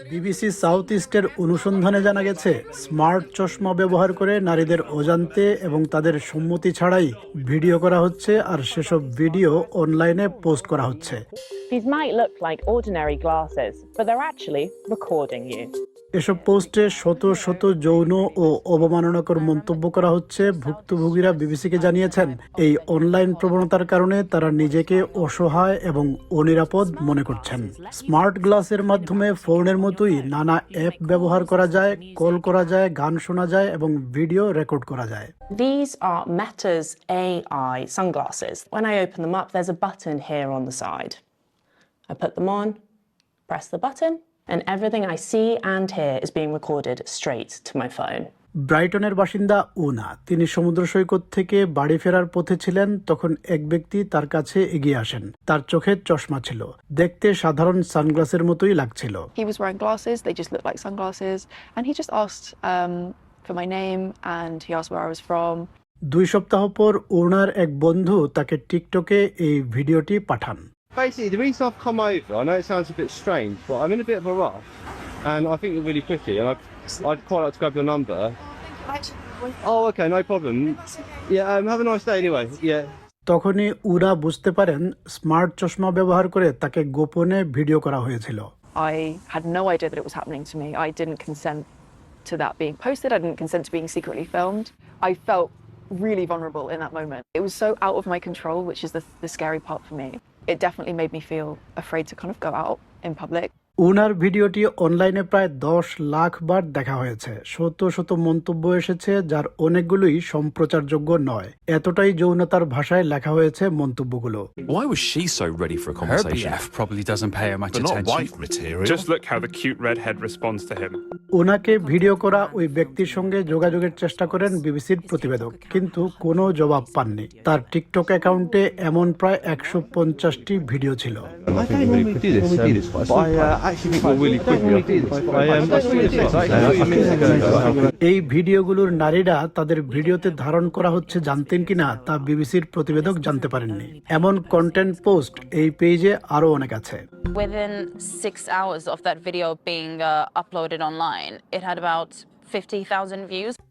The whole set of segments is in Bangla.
বিবিসি সাউথ ইস্টের অনুসন্ধানে জানা গেছে স্মার্ট চশমা ব্যবহার করে নারীদের অজান্তে এবং তাদের সম্মতি ছাড়াই ভিডিও করা হচ্ছে আর সেসব ভিডিও অনলাইনে পোস্ট করা হচ্ছে These might look like ordinary glasses, but they're actually recording you. এসব পোস্টে শত শত যৌন ও অবমাননাকর মন্তব্য করা হচ্ছে ভুক্তভোগীরা বিবিসিকে জানিয়েছেন এই অনলাইন প্রবণতার কারণে তারা নিজেকে অসহায় এবং অনিরাপদ মনে করছেন স্মার্ট গ্লাসের মাধ্যমে ফোনের মতোই নানা অ্যাপ ব্যবহার করা যায় কল করা যায় গান শোনা যায় এবং ভিডিও রেকর্ড করা যায় These are Meta's AI sunglasses. When I open them up, there's a button here on the side. I put them on, press the button, and everything I see and hear is being recorded straight to my phone. ব্রাইটনের বাসিন্দা উনা তিনি সমুদ্র সৈকত থেকে বাড়ি ফেরার পথে ছিলেন তখন এক ব্যক্তি তার কাছে এগিয়ে আসেন তার চোখে চশমা ছিল দেখতে সাধারণ সানগ্লাসের মতোই লাগছিল He was wearing glasses, they just looked like sunglasses, and he just asked um, for my name and he asked where I was from. দুই সপ্তাহ পর ওনার এক বন্ধু তাকে টিকটকে এই ভিডিওটি পাঠান Basically, the reason I've come over, I know it sounds a bit strange, but I'm in a bit of a rush, and I think you're really pretty, and I'd, I'd quite like to grab your number. Oh, okay, no problem. Yeah, um, have a nice day anyway. Yeah. তখনই উরা বুঝতে পারেন স্মার্ট চশমা ব্যবহার করে তাকে গোপনে ভিডিও করা হয়েছিল I had no idea that it was happening to me. I didn't consent to that being posted, I didn't consent to being secretly filmed. I felt really vulnerable in that moment. It was so out of my control, which is the, the scary part for me. It definitely made me feel afraid to kind of go out in public. উনার ভিডিওটি অনলাইনে প্রায় দশ লাখ বার দেখা হয়েছে শত শত মন্তব্য এসেছে যার অনেকগুলোই সম্প্রচারযোগ্য নয় এতটাই যৌনতার ভাষায় লেখা হয়েছে মন্তব্যগুলো Why was she so ready for a Her? BF probably doesn't pay her much but not attention. wife material. Just look how the cute redhead responds to him. ওনাকে ভিডিও করা ওই ব্যক্তির সঙ্গে যোগাযোগের চেষ্টা করেন বিবিসির প্রতিবেদক কিন্তু কোনো জবাব পাননি তার টিকটক অ্যাকাউন্টে এমন প্রায় একশো পঞ্চাশটি ভিডিও ছিল I don't normally do this, um, but I uh, এই ভিডিওগুলোর নারীরা তাদের ভিডিওতে ধারণ করা হচ্ছে জানতেন কিনা তা বিবিসির প্রতিবেদক জানতে পারেননি এমন কন্টেন্ট পোস্ট এই পেজে আরও অনেক আছে Within six hours of that video being uh, uploaded online, it had about 50,000 views.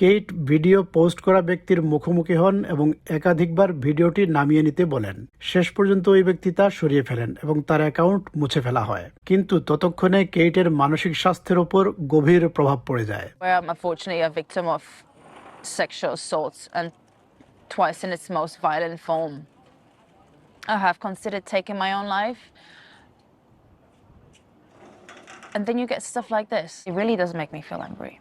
Kate video post করা ব্যক্তির মুখোমুখি হন এবং একাধিকবার ভিডিওটি নামিয়ে নিতে বলেন। শেষ পর্যন্ত ওই ব্যক্তি তা সরিয়ে ফেলেন এবং তার অ্যাকাউন্ট মুছে ফেলা হয়। কিন্তু ততক্ষণে কেইটের মানসিক স্বাস্থ্যের উপর গভীর প্রভাব পড়ে যায়। And then you get stuff like this. It really does make me feel angry.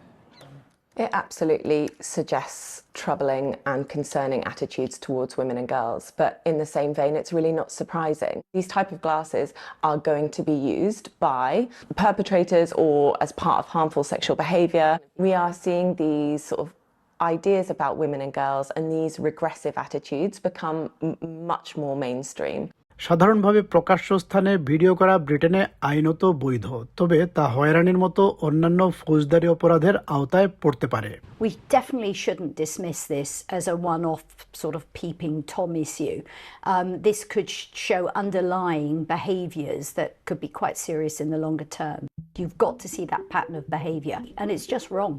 It absolutely suggests troubling and concerning attitudes towards women and girls, but in the same vein, it's really not surprising. These type of glasses are going to be used by perpetrators or as part of harmful sexual behavior. We are seeing these sort of ideas about women and girls and these regressive attitudes become much more mainstream. সাধারণভাবে প্রকাশ্য স্থানে ভিডিও করা ব্রিটেনে আইনত বৈধ তবে তা হয়রানির মতো অন্যান্য ফৌজদারি অপরাধের আওতায় পড়তে পারে We definitely shouldn't dismiss this as a one off sort of peeping Tom issue. Um, this could sh- show underlying behaviours that could be quite serious in the longer term. You've got to see that pattern of behaviour, and it's just wrong.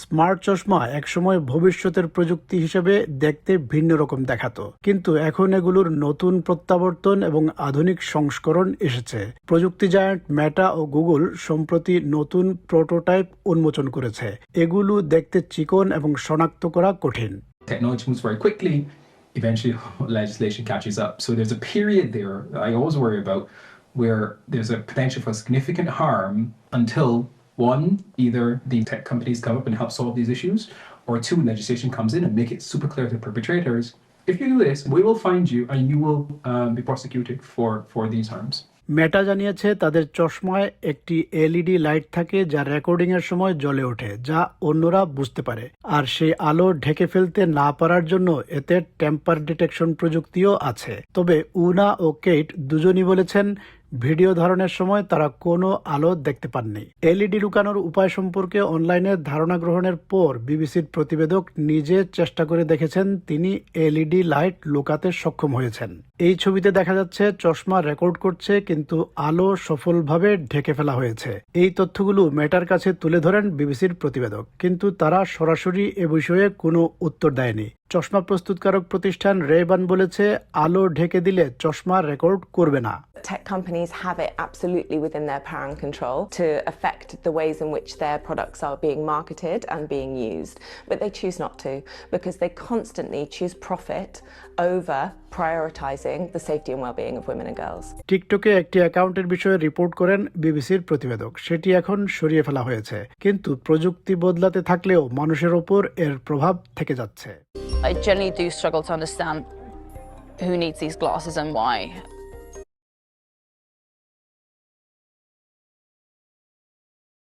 Smart চশমা একসময় ভবিষ্যতের প্রযুক্তি হিসেবে দেখতে ভিন্ন রকম দেখাতো কিন্তু এখন এগুলোর নতুন প্রত্যাবর্তন এবং আধুনিক সংস্করণ এসেছে প্রযুক্তি জায়ান্ট মেটা ও গুগল সম্প্রতি নতুন প্রোটোটাইপ উন্মোচন করেছে এগুলো দেখতে চিকন এবং শনাক্ত করা কঠিন technology moves very quickly. Eventually, legislation catches up. So there's a period there I always worry about where there's a potential for significant harm until one, either the tech companies come up and help solve these issues, or two, legislation comes in and make it super clear to perpetrators. If you do this, we will find you and you will um, be prosecuted for, for these harms. মেটা জানিয়েছে তাদের চশমায় একটি এলইডি লাইট থাকে যা রেকর্ডিং এর সময় জ্বলে ওঠে যা অন্যরা বুঝতে পারে আর সেই আলো ঢেকে ফেলতে না পারার জন্য এতে টেম্পার ডিটেকশন প্রযুক্তিও আছে তবে উনা ও কেট দুজনই বলেছেন ভিডিও ধারণের সময় তারা কোনো আলো দেখতে পাননি। এলইডি লুকানোর উপায় সম্পর্কে অনলাইনে ধারণা গ্রহণের পর বিবিসির প্রতিবেদক নিজে চেষ্টা করে দেখেছেন তিনি এলইডি লাইট লুকাতে সক্ষম হয়েছেন। এই ছবিতে দেখা যাচ্ছে চশমা রেকর্ড করছে কিন্তু আলো সফলভাবে ঢেকে ফেলা হয়েছে। এই তথ্যগুলো মেটার কাছে তুলে ধরেন বিবিসির প্রতিবেদক, কিন্তু তারা সরাসরি এ বিষয়ে কোনো উত্তর দেয়নি। চশমা প্রস্তুতকারক প্রতিষ্ঠান রেবান বলেছে আলো ঢেকে দিলে চশমা রেকর্ড করবে না Tech companies have it absolutely within their power and control to affect the ways in which their products are being marketed and being used. But they choose not to because they constantly choose profit over prioritizing the safety and well-being of women and girls. টিকটকে একটি অ্যাকাউন্টের বিষয়ে রিপোর্ট করেন বিবিসির প্রতিবেদক সেটি এখন সরিয়ে ফেলা হয়েছে কিন্তু প্রযুক্তি বদলাতে থাকলেও মানুষের ওপর এর প্রভাব থেকে যাচ্ছে I generally do struggle to understand who needs these glasses and why.